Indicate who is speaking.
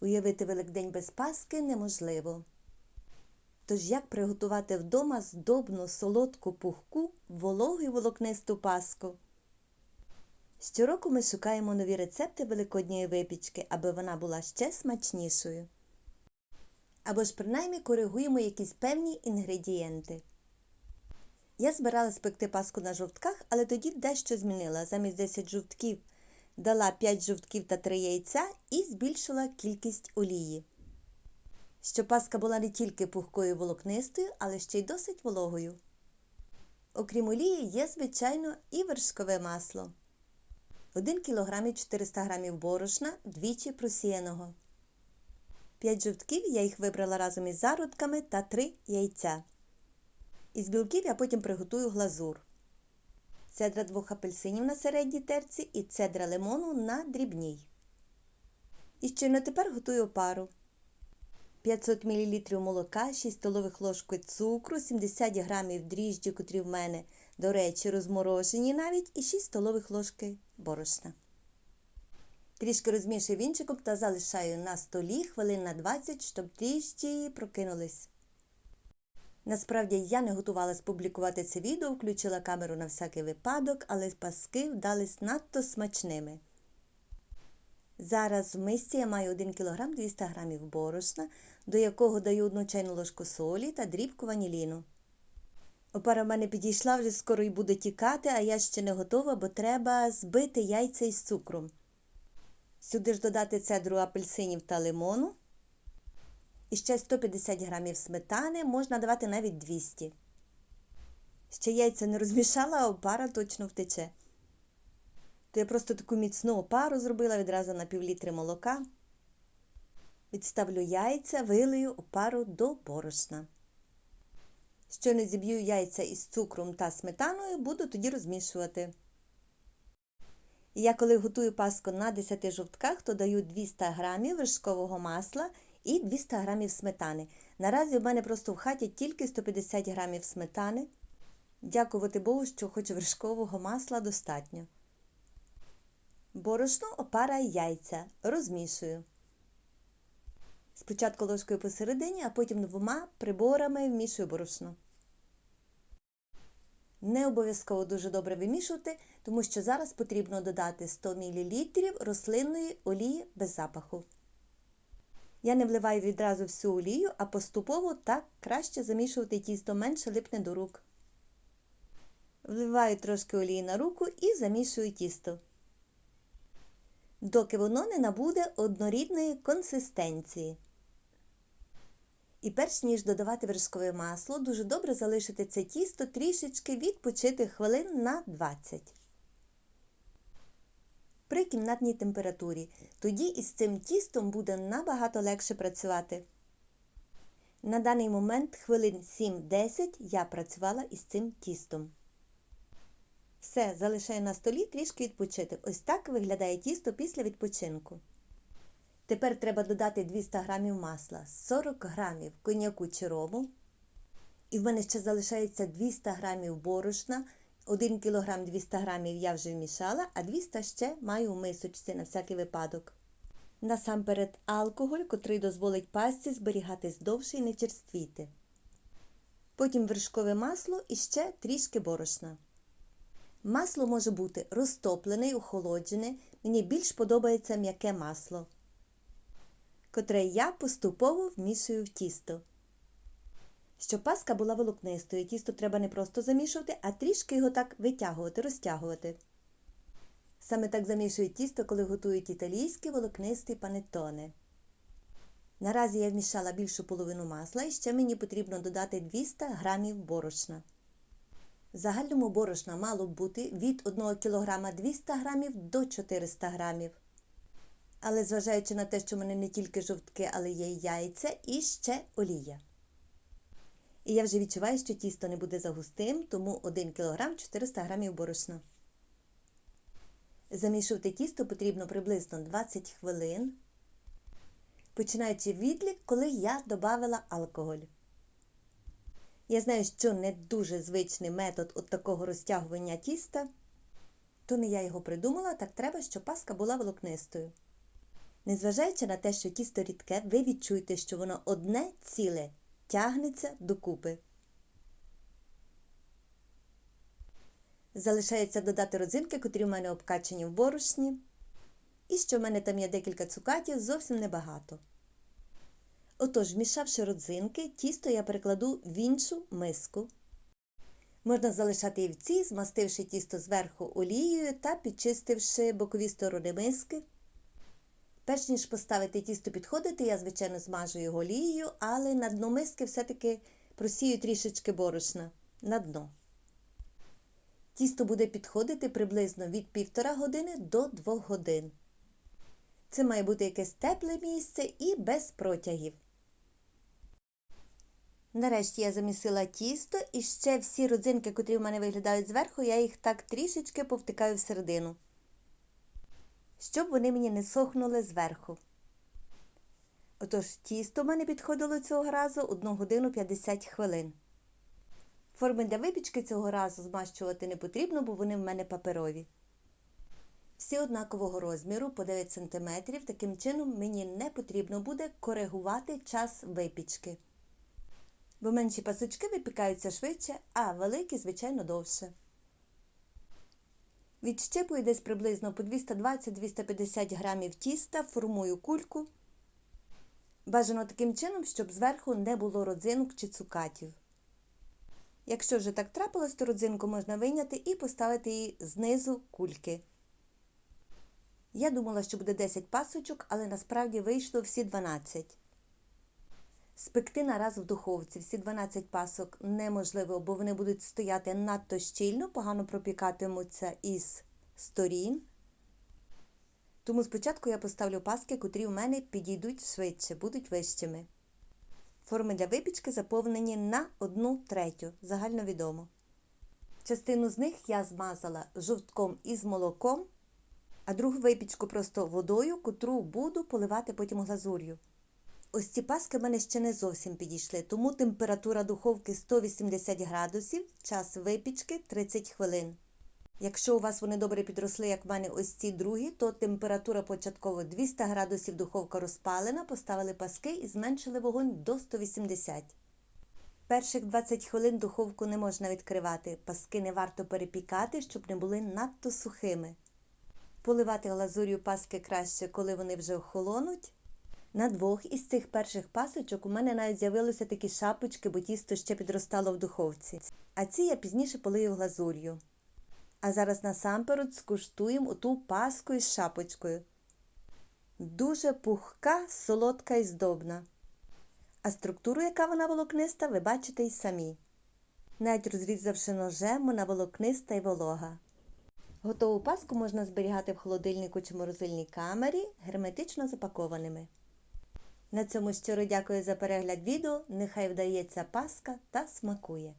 Speaker 1: Уявити Великдень без Паски неможливо. Тож як приготувати вдома здобну, солодку, пухку, вологу й волокнисту паску? Щороку ми шукаємо нові рецепти великодньої випічки, аби вона була ще смачнішою. Або ж принаймні коригуємо якісь певні інгредієнти. Я збиралась пекти паску на жовтках, але тоді дещо змінила. Замість 10 жовтків дала 5 жовтків та 3 яйця і збільшила кількість олії. Щоб паска була не тільки пухкою волокнистою, але ще й досить вологою. Окрім олії, є, звичайно, і вершкове масло. 1 кг і 400 г борошна двічі просіяного. 5 жовтків я їх вибрала разом із зародками та 3 яйця. Із білків я потім приготую глазур. Цедра двох апельсинів на середній терці і цедра лимону на дрібній. І щойно тепер готую опару. 500 мл молока, 6 столових ложки цукру, 70 г дріжджі, котрі в мене, до речі, розморожені навіть, і 6 столових ложки борошна. Трішки розмішую вінчиком та залишаю на столі хвилин на 20, щоб дріжджі прокинулись. Насправді я не готувалась публікувати це відео, включила камеру на всякий випадок, але паски вдались надто смачними. Зараз в мисці я маю 1 кг 200 г борошна, до якого даю 1 чайну ложку солі та дрібку ваніліну. Опара в мене підійшла, вже скоро й буде тікати, а я ще не готова, бо треба збити яйця із цукром. Сюди ж додати цедру апельсинів та лимону. І ще 150 грамів сметани, можна давати навіть 200. Ще яйця не розмішала, а опара точно втече. То я просто таку міцну опару зробила відразу на півлітри молока. Відставлю яйця, вилию опару до борошна. Щойно зіб'ю яйця із цукром та сметаною, буду тоді розмішувати. І я коли готую паску на 10 жовтках, то даю 200 грамів вершкового масла і 200 грамів сметани. Наразі в мене просто в хаті тільки 150 грамів сметани. Дякувати Богу, що хоч вершкового масла достатньо. Борошно, опара яйця. Розмішую. Спочатку ложкою посередині, а потім двома приборами вмішую борошно. Не обов'язково дуже добре вимішувати, тому що зараз потрібно додати 100 мл рослинної олії без запаху. Я не вливаю відразу всю олію, а поступово так краще замішувати тісто менше липне до рук. Вливаю трошки олії на руку і замішую тісто. Доки воно не набуде однорідної консистенції. І перш ніж додавати вершкове масло, дуже добре залишити це тісто трішечки відпочити хвилин на 20 при кімнатній температурі. Тоді із цим тістом буде набагато легше працювати. На даний момент хвилин 7-10 я працювала із цим тістом. Все, залишаю на столі трішки відпочити. Ось так виглядає тісто після відпочинку. Тепер треба додати 200 г масла, 40 г коньяку чи рому. І в мене ще залишається 200 г борошна. 1 кг 200 г я вже вмішала, а 200 ще маю у мисочці на всякий випадок. Насамперед алкоголь, котрий дозволить пасті зберігатись довше і не черствіти. Потім вершкове масло і ще трішки борошна. Масло може бути розтоплене і охолоджене. Мені більш подобається м'яке масло, котре я поступово вмішую в тісто. Щоб паска була волокнистою, тісто треба не просто замішувати, а трішки його так витягувати, розтягувати. Саме так замішують тісто, коли готують італійські волокнисті панеттоне. Наразі я вмішала більшу половину масла і ще мені потрібно додати 200 г борошна. В загальному борошна мало б бути від 1 кг 200 г до 400 г. Але зважаючи на те, що в мене не тільки жовтки, але є й яйця і ще олія. І я вже відчуваю, що тісто не буде загустим, тому 1 кг 400 г борошна. Замішувати тісто потрібно приблизно 20 хвилин, починаючи відлік, коли я додавала алкоголь. Я знаю, що не дуже звичний метод от такого розтягування тіста, то не я його придумала, так треба, щоб паска була волокнистою. Незважаючи на те, що тісто рідке, ви відчуєте, що воно одне ціле тягнеться докупи. Залишається додати родзинки, котрі в мене обкачені в борошні. І що в мене там є декілька цукатів, зовсім небагато. Отож, вмішавши родзинки, тісто я перекладу в іншу миску. Можна залишати і в цій, змастивши тісто зверху олією та підчистивши бокові сторони миски. Перш ніж поставити тісто підходити, я, звичайно, змажу його олією, але на дно миски все-таки просію трішечки борошна на дно. Тісто буде підходити приблизно від 1,5 години до 2 годин. Це має бути якесь тепле місце і без протягів. Нарешті я замісила тісто і ще всі родзинки, котрі в мене виглядають зверху, я їх так трішечки повтикаю всередину, щоб вони мені не сохнули зверху. Отож, тісто в мене підходило цього разу 1 годину 50 хвилин. Форми для випічки цього разу змащувати не потрібно, бо вони в мене паперові. Всі однакового розміру по 9 см, таким чином мені не потрібно буде коригувати час випічки. Бо менші пасочки випікаються швидше, а великі, звичайно, довше. Відщипую десь приблизно по 220-250 грамів тіста, формую кульку. Бажано таким чином, щоб зверху не було родзинок чи цукатів. Якщо вже так трапилось, то родзинку можна вийняти і поставити її знизу кульки. Я думала, що буде 10 пасочок, але насправді вийшло всі 12. Спекти нараз в духовці всі 12 пасок неможливо, бо вони будуть стояти надто щільно, погано пропікатимуться із сторін. Тому спочатку я поставлю паски, котрі в мене підійдуть швидше, будуть вищими. Форми для випічки заповнені на 1 третю, загальновідомо. Частину з них я змазала жовтком із молоком, а другу випічку просто водою, котру буду поливати потім глазур'ю. Ось ці паски в мене ще не зовсім підійшли, тому температура духовки 180 градусів, час випічки 30 хвилин. Якщо у вас вони добре підросли, як в мене ось ці другі, то температура початково 200 градусів духовка розпалена, поставили паски і зменшили вогонь до 180. Перших 20 хвилин духовку не можна відкривати, паски не варто перепікати, щоб не були надто сухими. Поливати глазур'ю паски краще, коли вони вже охолонуть. На двох із цих перших пасочок у мене навіть з'явилися такі шапочки, бо тісто ще підростало в духовці. А ці я пізніше полию глазур'ю. А зараз насамперед скуштуємо оту паску із шапочкою. Дуже пухка, солодка і здобна. А структуру, яка вона волокниста, ви бачите й самі. Навіть розрізавши ножем, вона волокниста і волога. Готову паску можна зберігати в холодильнику чи морозильній камері, герметично запакованими. На цьому щиро дякую за перегляд відео. Нехай вдається паска та смакує!